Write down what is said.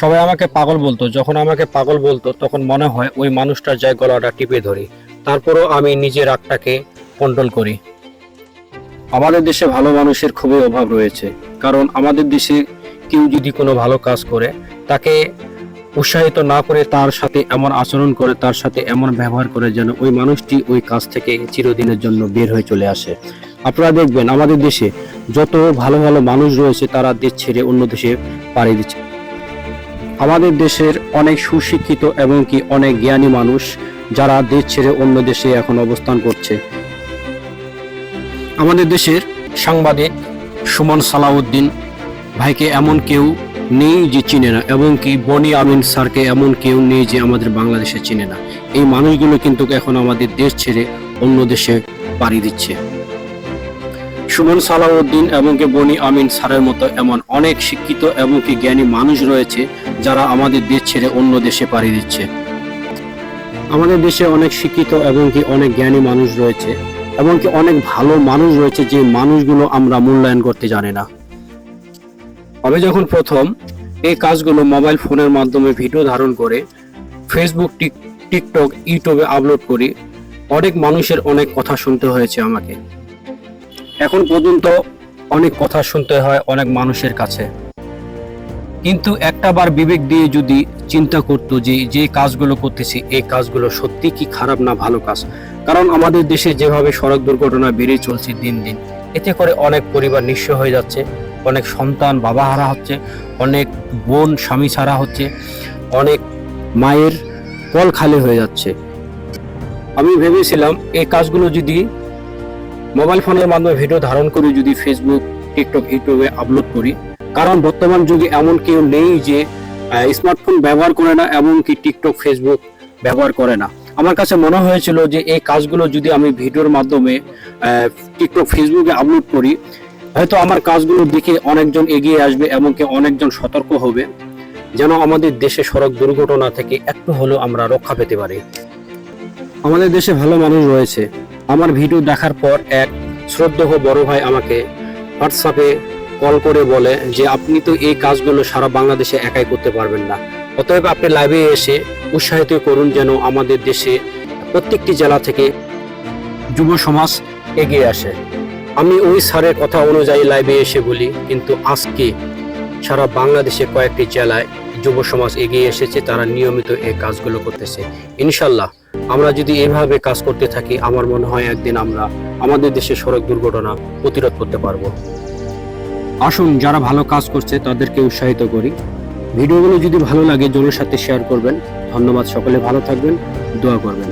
সবাই আমাকে পাগল বলতো, যখন আমাকে পাগল বলতো, তখন মনে হয় ওই মানুষটার যায় গলাটা টিপে ধরি। তারপরও আমি নিজের রাগটাকে কন্ট্রোল করি। আমাদের দেশে ভালো মানুষের খুবই অভাব রয়েছে, কারণ আমাদের দেশে কেউ যদি কোনো ভালো কাজ করে, তাকে উৎসাহিত না করে তার সাথে এমন আচরণ করে, তার সাথে এমন ব্যবহার করে যেন ওই মানুষটি ওই কাজ থেকে চিরদিনের জন্য বের হয়ে চলে আসে। আপনারা দেখবেন, আমাদের দেশে যত ভালো ভালো মানুষ রয়েছে, তারা দেশ ছেড়ে অন্য দেশে পাড়ি দিচ্ছে। আমাদের দেশের অনেক সুশিক্ষিত এবং কি অনেক জ্ঞানী মানুষ যারা দেশ ছেড়ে অন্য দেশে এখন অবস্থান করছে। আমাদের দেশের সাংবাদিক সুমন সালাউদ্দিন ভাইকে এমন কেউ নেই যে চিনে না এবং কি বনি আমিন স্যারকে এমন কেউ নেই যে আমাদের বাংলাদেশে চিনে না। এই মানুষগুলো কিন্তু এখন আমাদের দেশ ছেড়ে অন্য দেশে পাড়ি দিচ্ছে। সুমন সালাউদ্দিন এবং কি বনি আমিন স্যারের মতো এমন অনেক শিক্ষিত এবং কি জ্ঞানী মানুষ রয়েছে যারা আমাদের দেশ ছেড়ে অন্য দেশে পাড়ি দিচ্ছে। আমাদের দেশে অনেক শিক্ষিত এবং কি অনেক জ্ঞানী মানুষ রয়েছে এবং কি অনেক ভালো মানুষ রয়েছে যে মানুষগুলো আমরা মূল্যায়ন করতে জানি না। আমি যখন প্রথম এই কাজগুলো মোবাইল ফোনের মাধ্যমে ভিডিও ধারণ করে ফেসবুক, টিক- টিকটক, ইউটিউবে আপলোড করি, অনেক মানুষের অনেক কথা শুনতে হয়েছে আমাকে। এখন পর্যন্ত অনেক কথা শুনতে হয় অনেক মানুষের কাছে। কিন্তু একটা বার বিবেক দিয়ে যদি চিন্তা করতো যে যে কাজগুলো করতেছি, এই কাজগুলো সত্যি কি খারাপ না ভালো কাজ? কারণ আমাদের দেশে যেভাবে সড়ক দুর্ঘটনা বেড়ে চলছে দিন দিন, এতে করে অনেক পরিবার নিঃস্ব হয়ে যাচ্ছে, অনেক সন্তান বাবা হারা হচ্ছে, অনেক বোন, স্বামী ছাড়া হচ্ছে, অনেক মায়ের কল খালি হয়ে যাচ্ছে। আমি ভেবেছিলাম, এই কাজগুলো যদি মোবাইল ফোনের মাধ্যমে ভিডিও ধারণ করে, যদি ফেসবুক টিকটক ইউটিউবে আপলোড করি। কারণ বর্তমান যুগে এমন কেউ নেই যে স্মার্টফোন ব্যবহার করে না, এমনকি টিকটক ফেসবুক ব্যবহার করে না। আমার কাছে মনে হয়েছিল যে, এই কাজগুলো যদি আমি ভিডিওর মাধ্যমে টিকটক ফেসবুকে আপলোড করি, হয়তো আমার কাজগুলো দেখে অনেকজন এগিয়ে আসবে, এমনকি অনেকজন সতর্ক হবে, যেন আমাদের দেশে সড়ক দুর্ঘটনা থেকে একটু হলেও আমরা রক্ষা পেতে পারি। আমাদের দেশে ভালো মানুষ রয়েছে। আমার ভিডিও দেখার পর এক শ্রদ্ধেয় বড় ভাই আমাকে হোয়াটসঅ্যাপে কল করে বলে যে, আপনি তো এই কাজগুলো সারা বাংলাদেশে একাই করতে পারবেন না। অতএব আপনি লাইভে এসে উৎসাহিত করুন যেন আমাদের দেশে প্রত্যেকটি জেলা থেকে যুব সমাজ এগিয়ে আসে। আমি ওই স্যারের কথা অনুযায়ী লাইভে এসে বলি, কিন্তু আজকে সারা বাংলাদেশে কয়েকটি জেলায় যুব সমাজ এগিয়ে এসেছে, তারা নিয়মিত এই কাজগুলো করতেছে। ইনশাল্লাহ আমরা যদি এভাবে কাজ করতে থাকি, আমার মনে হয় একদিন আমরা আমাদের দেশে সড়ক দুর্ঘটনা প্রতিরোধ করতে পারব। আসুন, যারা ভালো কাজ করছে, তাদেরকে উৎসাহিত করি। ভিডিওগুলো যদি ভালো লাগে, জনের সাথে শেয়ার করবেন। ধন্যবাদ সকলে, ভালো থাকবেন, দোয়া করবেন।